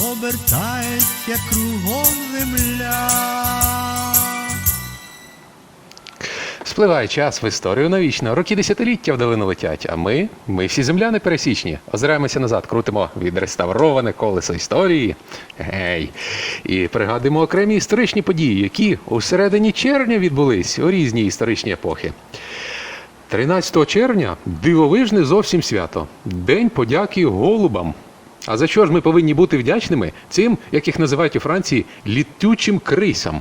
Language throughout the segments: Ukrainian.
обертається кругом земля. Спливає час в історію навічно. Роки десятиліття вдалину летять. А ми, ми всі земляни пересічні. Озираємося назад, крутимо відреставроване колесо історії. Гей. І пригадуємо окремі історичні події, які у середині червня відбулись у різні історичні епохи. 13 червня дивовижне зовсім свято. День подяки голубам. А за що ж ми повинні бути вдячними цим, як їх називають у Франції, літючим крисам?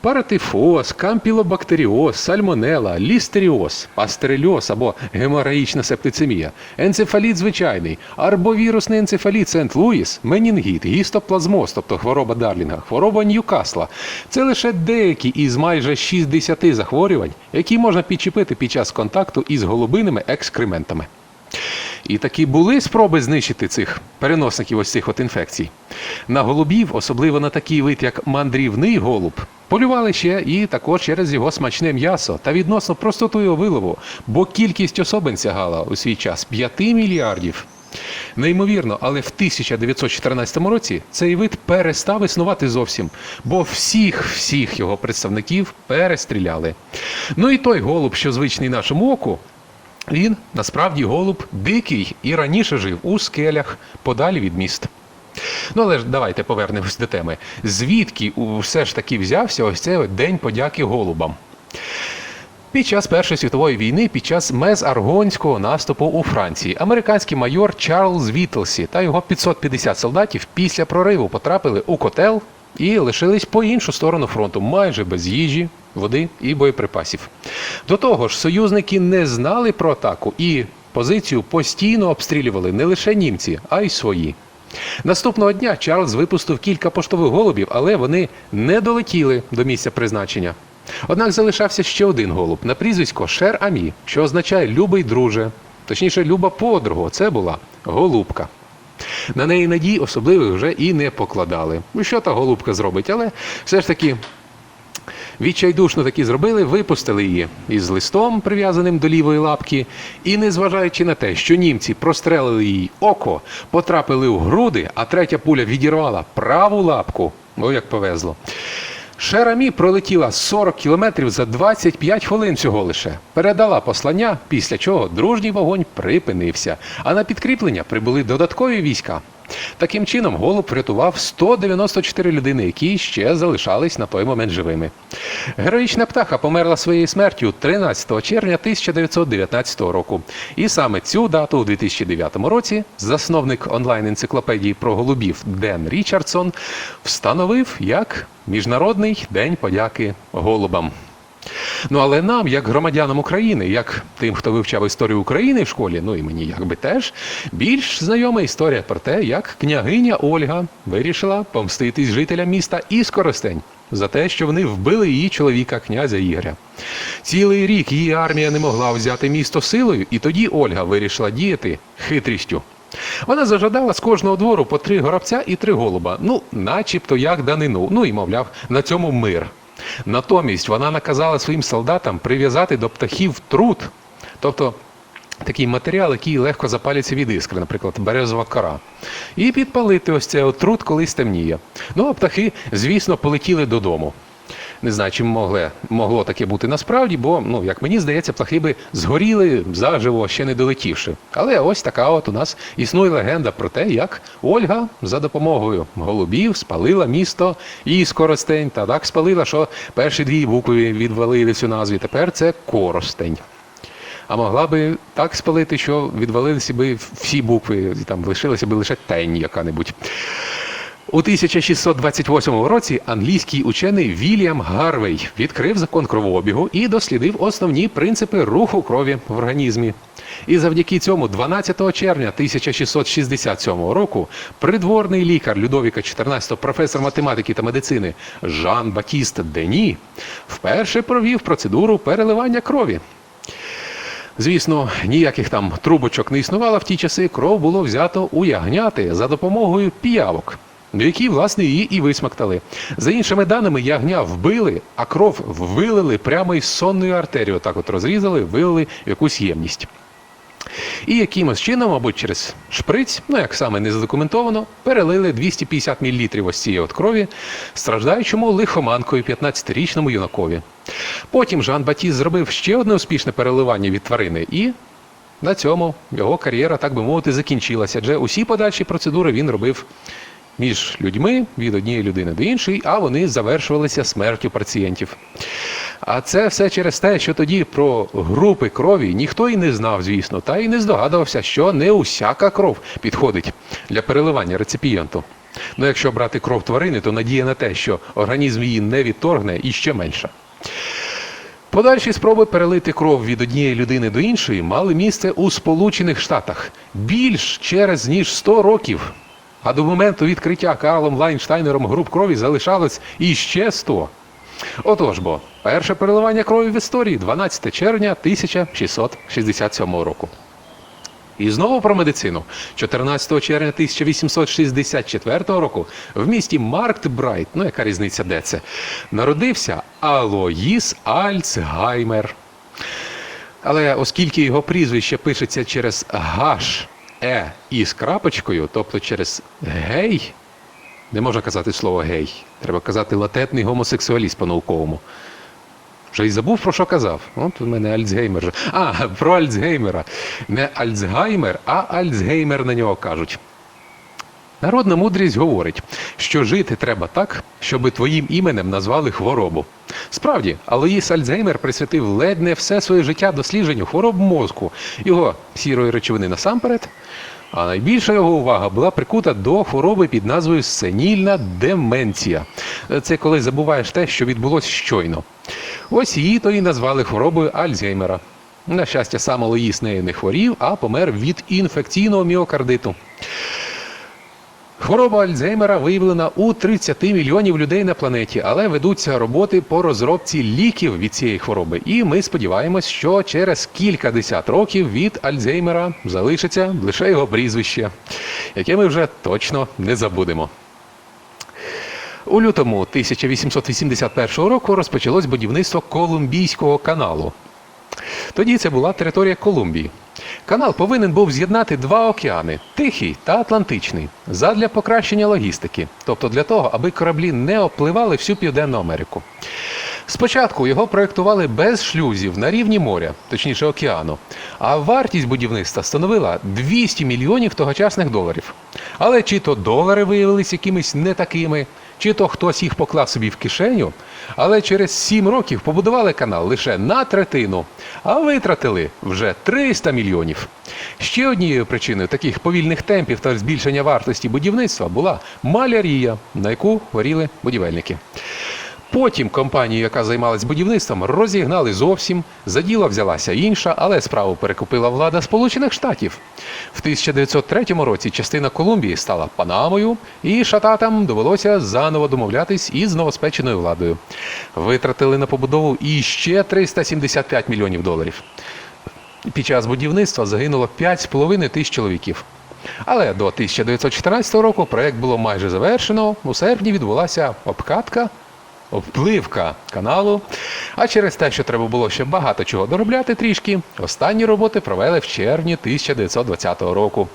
Паратифоз, кампілобактеріоз, сальмонела, лістеріоз, пастерельоз або геморагічна септицемія, енцефаліт звичайний, арбовірусний енцефаліт Сент-Луїс, менінгіт, гістоплазмоз, тобто хвороба Дарлінга, хвороба Ньюкасла. Це лише деякі із майже 60 захворювань, які можна підчепити під час контакту із голубиними екскрементами. І такі були спроби знищити цих переносників ось цих от інфекцій. На голубів, особливо на такий вид, як мандрівний голуб, полювали ще і також через його смачне м'ясо та відносно простоту його вилову, бо кількість особин сягала у свій час 5 мільярдів. Неймовірно, але в 1914 році цей вид перестав існувати зовсім, бо всіх всіх його представників перестріляли. Ну і той голуб, що звичний нашому оку, він насправді голуб дикий і раніше жив у скелях подалі від міст. Ну, але ж давайте повернемось до теми. Звідки все ж таки взявся ось цей День подяки голубам? Під час Першої світової війни, під час мезаргонського наступу у Франції, американський майор Чарльз Вітлсі та його 550 солдатів після прориву потрапили у котел і лишились по іншу сторону фронту, майже без їжі, води і боєприпасів. До того ж, союзники не знали про атаку і позицію постійно обстрілювали не лише німці, а й свої. Наступного дня Чарльз випустив кілька поштових голубів, але вони не долетіли до місця призначення. Однак залишався ще один голуб на прізвисько Шер Амі, що означає любий друже, точніше, люба подруга. Це була голубка. На неї надій особливих вже і не покладали. Ну, Що та голубка зробить, але все ж таки Відчайдушно таки зробили, випустили її із листом, прив'язаним до лівої лапки, і, незважаючи на те, що німці прострелили їй око, потрапили в груди, а третя пуля відірвала праву лапку. О, як повезло. Шерамі пролетіла 40 кілометрів за 25 хвилин всього лише. Передала послання, після чого дружній вогонь припинився, а на підкріплення прибули додаткові війська. Таким чином, голуб врятував 194 людини, які ще залишались на той момент живими. Героїчна птаха померла своєю смертю 13 червня 1919 року. І саме цю дату у 2009 році засновник онлайн-енциклопедії про голубів Ден Річардсон встановив як Міжнародний день подяки голубам. Ну але нам, як громадянам України, як тим, хто вивчав історію України в школі, ну і мені якби теж, більш знайома історія про те, як княгиня Ольга вирішила помститись жителям міста Іскоростень за те, що вони вбили її чоловіка, князя Ігоря. Цілий рік її армія не могла взяти місто силою, і тоді Ольга вирішила діяти хитрістю. Вона зажадала з кожного двору по три горобця і три голуба, ну, начебто як данину, ну і мовляв, на цьому мир. Натомість вона наказала своїм солдатам прив'язати до птахів труд, тобто такий матеріал, який легко запалюється від іскри, наприклад, березова кора, і підпалити ось цей отрут, коли стемніє. Ну а птахи, звісно, полетіли додому. Не знаю, чим могло, могло таке бути насправді, бо, ну, як мені здається, птахи би згоріли заживо, ще не долетівши. Але ось така от у нас існує легенда про те, як Ольга за допомогою голубів спалила місто і Скоростень, та так спалила, що перші дві букви відвалились у назві. Тепер це Коростень. А могла би так спалити, що відвалилися би всі букви, там лишилася би лише тень яка-небудь. У 1628 році англійський учений Вільям Гарвей відкрив закон кровообігу і дослідив основні принципи руху крові в організмі. І завдяки цьому 12 червня 1667 року придворний лікар Людовіка XIV, професор математики та медицини Жан Батіст Дені вперше провів процедуру переливання крові. Звісно, ніяких там трубочок не існувало в ті часи, кров було взято у ягняти за допомогою піявок, які, власне, її і висмактали. За іншими даними, ягня вбили, а кров вилили прямо із сонної артерії. Отак от розрізали, вилили якусь ємність. І якимось чином, мабуть, через шприць, ну як саме не задокументовано, перелили 250 мл ось цієї от крові страждаючому лихоманкою 15-річному юнакові. Потім Жан Батіс зробив ще одне успішне переливання від тварини, і на цьому його кар'єра, так би мовити, закінчилася. Адже усі подальші процедури він робив між людьми від однієї людини до іншої, а вони завершувалися смертю пацієнтів. А це все через те, що тоді про групи крові ніхто і не знав, звісно, та й не здогадувався, що не усяка кров підходить для переливання реципієнту. Ну, якщо брати кров тварини, то надія на те, що організм її не відторгне, і ще менша. Подальші спроби перелити кров від однієї людини до іншої мали місце у Сполучених Штатах більш через ніж 100 років. А до моменту відкриття Карлом Лайнштайнером груп крові залишалось іще 100. Отож бо, перше переливання крові в історії 12 червня 1667 року. І знову про медицину. 14 червня 1864 року в місті Марктбрайт, ну яка різниця де це, народився Алоїс Альцгаймер. Але оскільки його прізвище пишеться через гаш е і з крапочкою, тобто через гей, не можна казати слово гей, треба казати латентний гомосексуаліст по-науковому. Вже й забув, про що казав. От у мене Альцгеймер. А, про Альцгеймера. Не Альцгаймер, а Альцгеймер на нього кажуть. Народна мудрість говорить, що жити треба так, щоби твоїм іменем назвали хворобу. Справді, Алоїс Альцгеймер присвятив ледь не все своє життя дослідженню хвороб мозку, його сірої речовини насамперед. А найбільша його увага була прикута до хвороби під назвою сенільна деменція. Це коли забуваєш те, що відбулося щойно. Ось її то і назвали хворобою Альцгеймера. На щастя, сам Алоїс нею не хворів, а помер від інфекційного міокардиту. Хвороба Альцгеймера виявлена у 30 мільйонів людей на планеті, але ведуться роботи по розробці ліків від цієї хвороби. І ми сподіваємось, що через кілька десят років від Альцгеймера залишиться лише його прізвище, яке ми вже точно не забудемо. У лютому 1881 року розпочалось будівництво Колумбійського каналу. Тоді це була територія Колумбії. Канал повинен був з'єднати два океани Тихий та Атлантичний, задля покращення логістики, тобто для того, аби кораблі не опливали всю Південну Америку. Спочатку його проєктували без шлюзів на рівні моря, точніше океану, а вартість будівництва становила 200 мільйонів тогочасних доларів. Але чи то долари виявилися якимись не такими, чи то хтось їх поклав собі в кишеню, але через 7 років побудували канал лише на третину, а витратили вже 300 мільйонів. Ще однією причиною таких повільних темпів та збільшення вартості будівництва була малярія, на яку хворіли будівельники. Потім компанію, яка займалась будівництвом, розігнали зовсім. За діло взялася інша, але справу перекупила влада Сполучених Штатів. В 1903 році частина Колумбії стала Панамою, і шататам довелося заново домовлятись із новоспеченою владою. Витратили на побудову іще 375 мільйонів доларів. Під час будівництва загинуло 5,5 тисяч чоловіків. Але до 1914 року проект було майже завершено. У серпні відбулася обкатка обпливка каналу. А через те, що треба було ще багато чого доробляти трішки, останні роботи провели в червні 1920 року.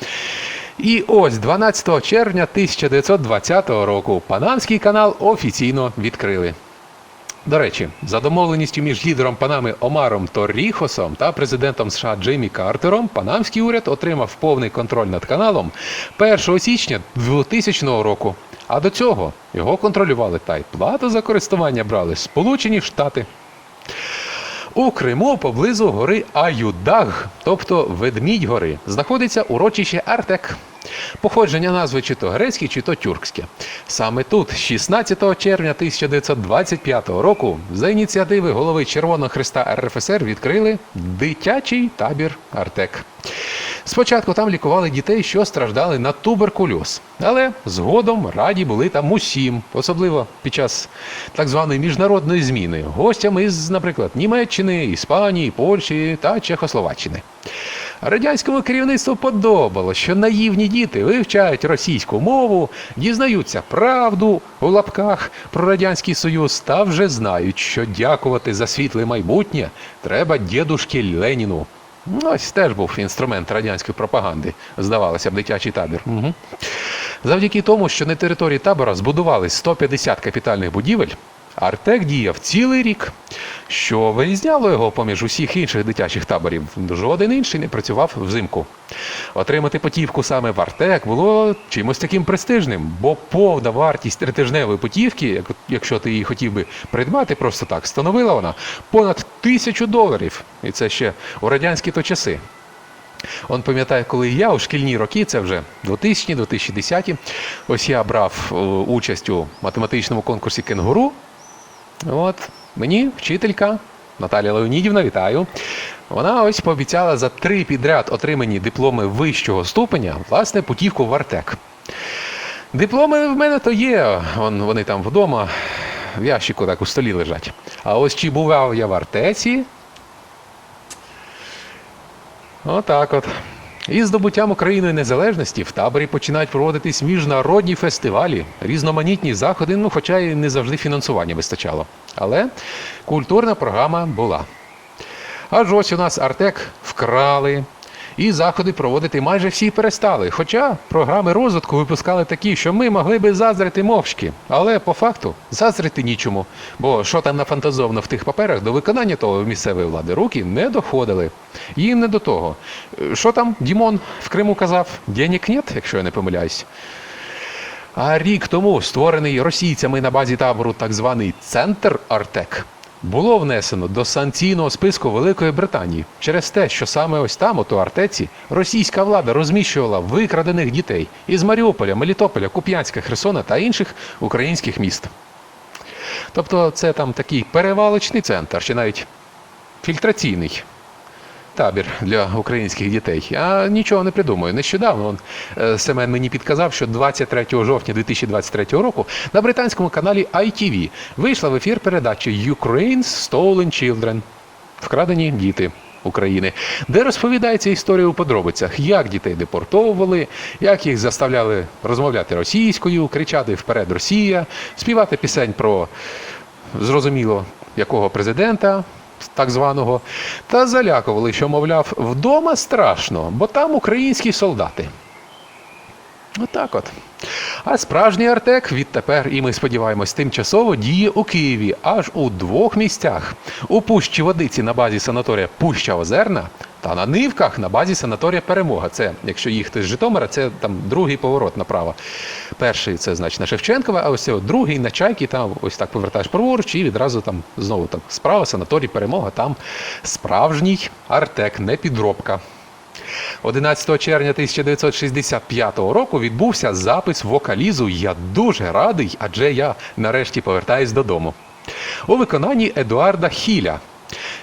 І ось 12 червня 1920 року Панамський канал офіційно відкрили. До речі, за домовленістю між лідером Панами Омаром Торріхосом та президентом США Джиммі Картером, панамський уряд отримав повний контроль над каналом 1 січня 2000 року. А до цього його контролювали та й плату за користування брали Сполучені Штати. У Криму поблизу гори Аюдаг, тобто Ведмідь гори, знаходиться урочище Артек. Походження назви чи то грецьке, чи то тюркське. Саме тут, 16 червня 1925 року, за ініціативи голови Червоного Христа РФСР відкрили дитячий табір Артек. Спочатку там лікували дітей, що страждали на туберкульоз, але згодом раді були там усім, особливо під час так званої міжнародної зміни, гостям із, наприклад, Німеччини, Іспанії, Польщі та Чехословаччини. Радянському керівництву подобало, що наївні діти вивчають російську мову, дізнаються правду у лапках про Радянський Союз та вже знають, що дякувати за світле майбутнє треба дідушки Леніну. Ну, Ось теж був інструмент радянської пропаганди, здавалося б, дитячий табір. Угу. Завдяки тому, що на території табора збудували 150 капітальних будівель, Артек діяв цілий рік, що вирізняло його поміж усіх інших дитячих таборів. Жоден інший не працював взимку. Отримати путівку саме в Артек було чимось таким престижним, бо повна вартість тритижневої путівки, якщо ти її хотів би придбати просто так, становила вона понад тисячу доларів. І це ще у радянські то часи. Он пам'ятаю, коли я у шкільні роки, це вже 2000-2010, ось я брав е, участь у математичному конкурсі Кенгуру. От мені вчителька Наталія Леонідівна, вітаю. Вона ось пообіцяла за три підряд отримані дипломи вищого ступеня, власне, путівку в Артек. Дипломи в мене то є, вон, вони там вдома, в ящику так у столі лежать. А ось чи бував я в Артеці, Отак от. Із здобуттям Україною незалежності в таборі починають проводитись міжнародні фестивалі, різноманітні заходи, ну хоча й не завжди фінансування вистачало. Але культурна програма була. Аж ось у нас Артек вкрали, і заходи проводити майже всі перестали. Хоча програми розвитку випускали такі, що ми могли би заздрити мовчки. Але по факту заздрити нічому. Бо що там нафантазовано в тих паперах, до виконання того місцевої влади руки не доходили. Їм не до того. Е, Що там Дімон в Криму казав? Денег нет, якщо я не помиляюсь. А рік тому створений російцями на базі табору так званий центр Артек було внесено до санкційного списку Великої Британії через те, що саме ось там, у Артеці, російська влада розміщувала викрадених дітей із Маріуполя, Мелітополя, Куп'янська, Херсона та інших українських міст. Тобто це там такий перевалочний центр, чи навіть фільтраційний табір для українських дітей. Я нічого не придумаю. Нещодавно он, е, Семен мені підказав, що 23 жовтня 2023 року на британському каналі ITV вийшла в ефір передача Ukraine's Stolen Children Вкрадені діти. України, де розповідається історія у подробицях, як дітей депортовували, як їх заставляли розмовляти російською, кричати вперед Росія, співати пісень про зрозуміло якого президента, так званого, та залякували, що, мовляв, вдома страшно, бо там українські солдати. Отак от. А справжній Артек відтепер, і ми сподіваємось, тимчасово діє у Києві аж у двох місцях: у Пущі Водиці на базі санаторія Пуща Озерна та на Нивках на базі санаторія Перемога. Це, якщо їхати з Житомира, це там другий поворот направо. Перший це значить на Шевченкова, а ось другий на чайки, там ось так повертаєш праворуч і відразу там знову там справа санаторій Перемога. Там справжній Артек, не підробка. 11 червня 1965 року відбувся запис вокалізу. Я дуже радий, адже я нарешті повертаюсь додому. У виконанні Едуарда Хіля.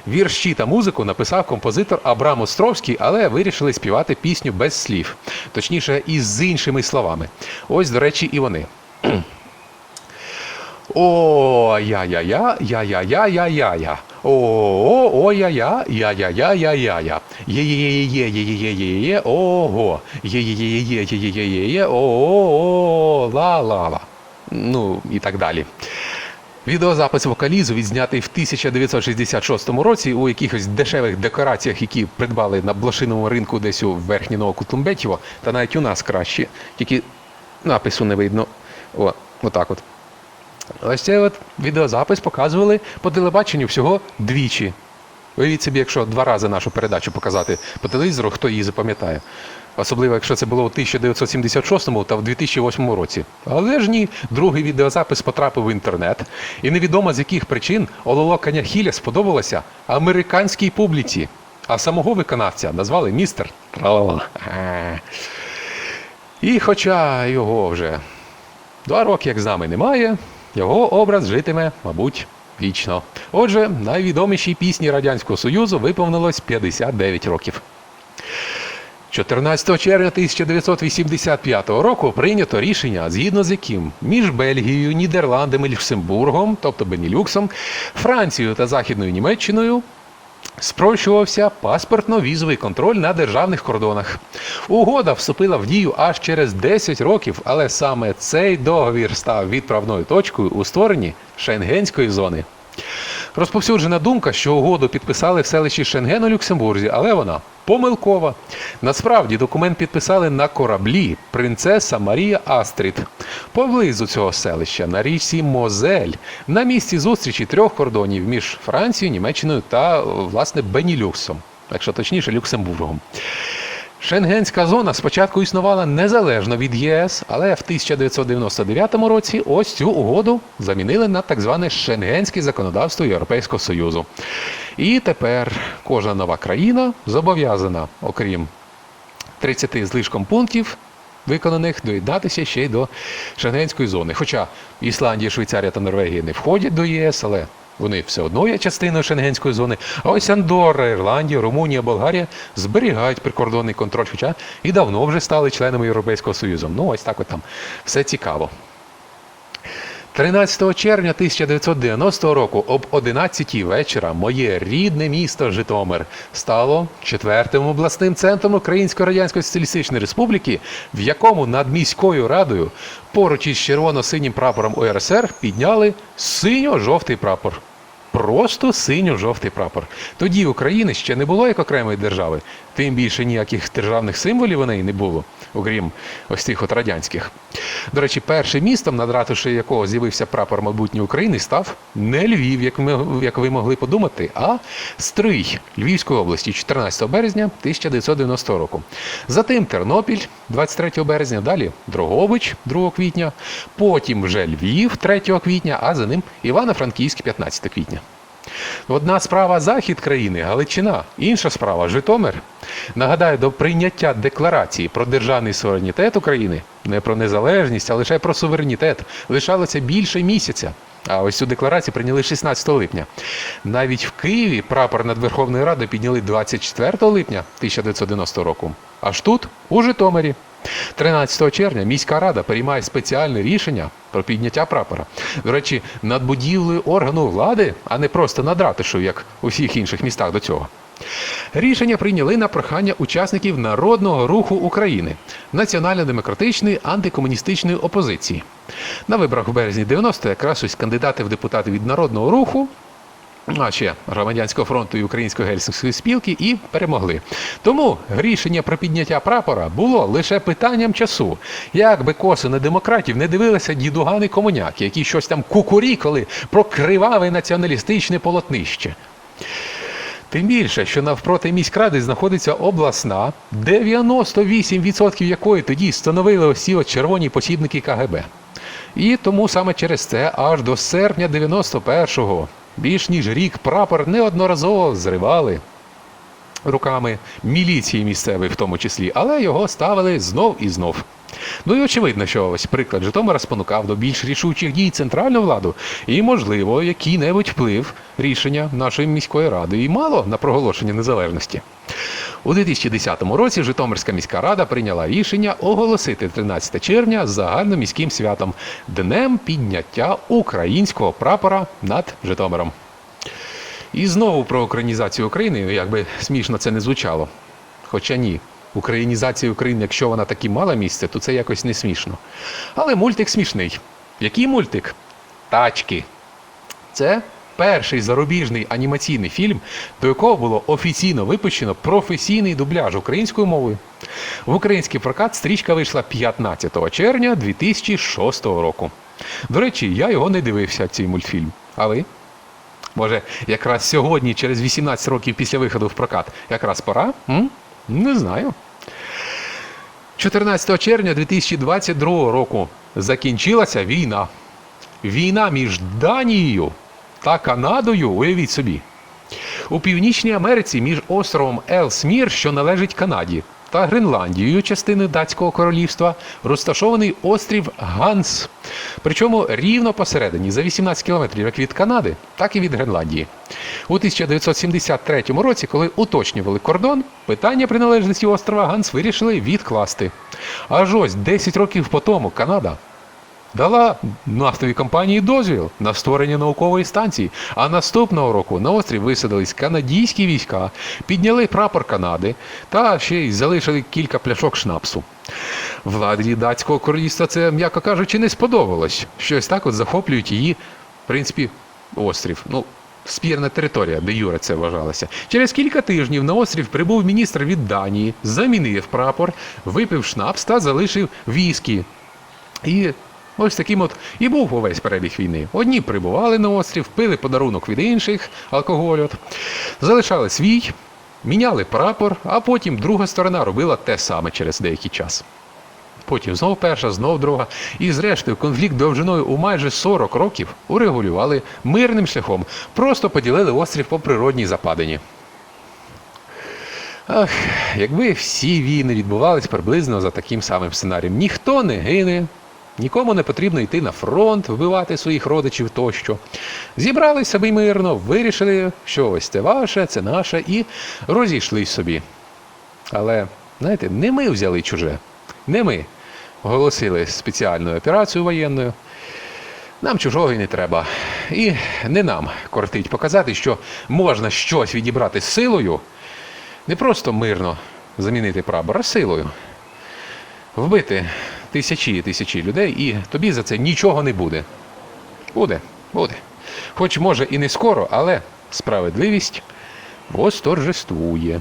Вірші та музику написав композитор Абрам Островський, але вирішили співати пісню без слів, точніше, із іншими словами. Ось, до речі, і вони. О, я-я-я, я-я-я-я-я-я. О, о, я-я, я-я-я-я-я-я. Є-є-є-є-є-є-є-є, ого. Є-є-є-є-є-є-є-є, о-о-о, ла-ла-ла. Ну, і так далі. Відеозапис вокалізу відзнятий в 1966 році у якихось дешевих декораціях, які придбали на блошиному ринку десь у верхній Новокутумбетєво, та навіть у нас краще, тільки напису не видно. О, отак от. Ось цей от відеозапис показували по телебаченню всього двічі. Уявіть собі, якщо два рази нашу передачу показати по телевізору, хто її запам'ятає. Особливо, якщо це було у 1976 та в 2008 році. Але ж ні, другий відеозапис потрапив в інтернет, і невідомо з яких причин ололокання Хіля сподобалося американській публіці, а самого виконавця назвали містер. Тралала. І хоча його вже два роки, як з нами, немає, його образ житиме, мабуть, вічно. Отже, найвідомішій пісні Радянського Союзу виповнилось 59 років. 14 червня 1985 року прийнято рішення, згідно з яким між Бельгією, Нідерландами, Люксембургом, тобто Бенілюксом, Францією та Західною Німеччиною спрощувався паспортно-візовий контроль на державних кордонах. Угода вступила в дію аж через 10 років, але саме цей договір став відправною точкою у створенні Шенгенської зони. Розповсюджена думка, що угоду підписали в селищі Шенген у Люксембурзі, але вона помилкова. Насправді документ підписали на кораблі принцеса Марія Астрід поблизу цього селища на річці Мозель на місці зустрічі трьох кордонів між Францією, Німеччиною та власне Бенілюксом, якщо точніше, Люксембургом. Шенгенська зона спочатку існувала незалежно від ЄС, але в 1999 році ось цю угоду замінили на так зване шенгенське законодавство Європейського Союзу. І тепер кожна нова країна зобов'язана, окрім 30 злишком пунктів, виконаних, доєднатися ще й до Шенгенської зони. Хоча Ісландія, Швейцарія та Норвегія не входять до ЄС, але вони все одно є частиною Шенгенської зони. А ось Андорра, Ірландія, Румунія, Болгарія зберігають прикордонний контроль, хоча і давно вже стали членами Європейського Союзу. Ну, ось так от там все цікаво. 13 червня 1990 року об 11 вечора моє рідне місто Житомир стало четвертим обласним центром Української Радянської Соціалістичної Республіки, в якому над міською радою поруч із червоно-синім прапором УРСР підняли синьо-жовтий прапор. Просто синьо-жовтий прапор. Тоді України ще не було як окремої держави, тим більше ніяких державних символів у неї не було, окрім ось тих от радянських. До речі, першим містом, над ратушею якого з'явився прапор майбутньої України, став не Львів, як ми як ви могли подумати, а Стрий Львівської області 14 березня 1990 року. Затим Тернопіль 23 березня, далі Дрогобич 2 квітня, потім вже Львів 3 квітня, а за ним Івано-Франківськ 15 квітня. Одна справа захід країни, Галичина, інша справа Житомир. Нагадаю, до прийняття декларації про державний суверенітет України не про незалежність, а лише про суверенітет лишалося більше місяця. А ось цю декларацію прийняли 16 липня. Навіть в Києві прапор над Верховною Радою підняли 24 липня 1990 року. Аж тут, у Житомирі. 13 червня міська рада приймає спеціальне рішення про підняття прапора. До речі, над будівлею органу влади, а не просто над ратишою, як у всіх інших містах до цього. Рішення прийняли на прохання учасників Народного руху України, національно-демократичної антикомуністичної опозиції. На виборах у березні 90 якраз ось кандидати в депутати від Народного руху а ще громадянського фронту і Української гельсінської спілки і перемогли. Тому рішення про підняття прапора було лише питанням часу. Як би коси на демократів не дивилися дідугани комуняки, які щось там кукурікали про криваве націоналістичне полотнище. Тим більше, що навпроти міськради знаходиться обласна, 98% якої тоді становили от червоні посібники КГБ. І тому саме через це аж до серпня 91-го, більш ніж рік, прапор неодноразово зривали руками міліції місцевої в тому числі, але його ставили знов і знов. Ну і очевидно, що ось приклад Житомира спонукав до більш рішучих дій центральну владу і, можливо, який-небудь вплив рішення нашої міської ради і мало на проголошення незалежності. У 2010 році Житомирська міська рада прийняла рішення оголосити 13 червня загальноміським святом Днем підняття українського прапора над Житомиром. І знову про українізацію України, як би смішно це не звучало. Хоча ні, українізація України, якщо вона таки мала місце, то це якось не смішно. Але мультик смішний. Який мультик? Тачки. Це перший зарубіжний анімаційний фільм, до якого було офіційно випущено професійний дубляж українською мовою. В український прокат стрічка вийшла 15 червня 2006 року. До речі, я його не дивився, цей мультфільм. А ви? Може, якраз сьогодні, через 18 років після виходу в прокат, якраз пора? М? Не знаю. 14 червня 2022 року закінчилася війна. Війна між Данією та Канадою, уявіть собі. У Північній Америці між островом Елсмір, що належить Канаді, та Гренландією частиною датського королівства розташований острів Ганс. Причому рівно посередині, за 18 кілометрів як від Канади, так і від Гренландії. У 1973 році, коли уточнювали кордон, питання приналежності острова Ганс вирішили відкласти. Аж ось 10 років по тому Канада дала нафтовій компанії дозвіл на створення наукової станції. А наступного року на острів висадились канадійські війська, підняли прапор Канади та ще й залишили кілька пляшок шнапсу. Владі датського королівства це, м'яко кажучи, не сподобалось. Щось так от захоплюють її, в принципі, острів. Ну, спірна територія, де Юре це вважалося. Через кілька тижнів на острів прибув міністр від Данії, замінив прапор, випив шнапс та залишив віскі. І ось таким от і був увесь перебіг війни. Одні прибували на острів, пили подарунок від інших, алкоголь, от, залишали свій, міняли прапор, а потім друга сторона робила те саме через деякий час. Потім знов перша, знов друга. І зрештою конфлікт довжиною у майже 40 років урегулювали мирним шляхом. Просто поділили острів по природній западині. Ах, якби всі війни відбувались приблизно за таким самим сценарієм. Ніхто не гине, нікому не потрібно йти на фронт, вбивати своїх родичів тощо. Зібрались собі мирно, вирішили, що ось це ваше, це наше, і розійшлись собі. Але, знаєте, не ми взяли чуже. Не ми оголосили спеціальну операцію воєнною. Нам чужого і не треба. І не нам кортить показати, що можна щось відібрати силою, не просто мирно замінити прапор, а силою. Вбити тисячі і тисячі людей, і тобі за це нічого не буде. Буде, буде. Хоч може і не скоро, але справедливість восторжествує.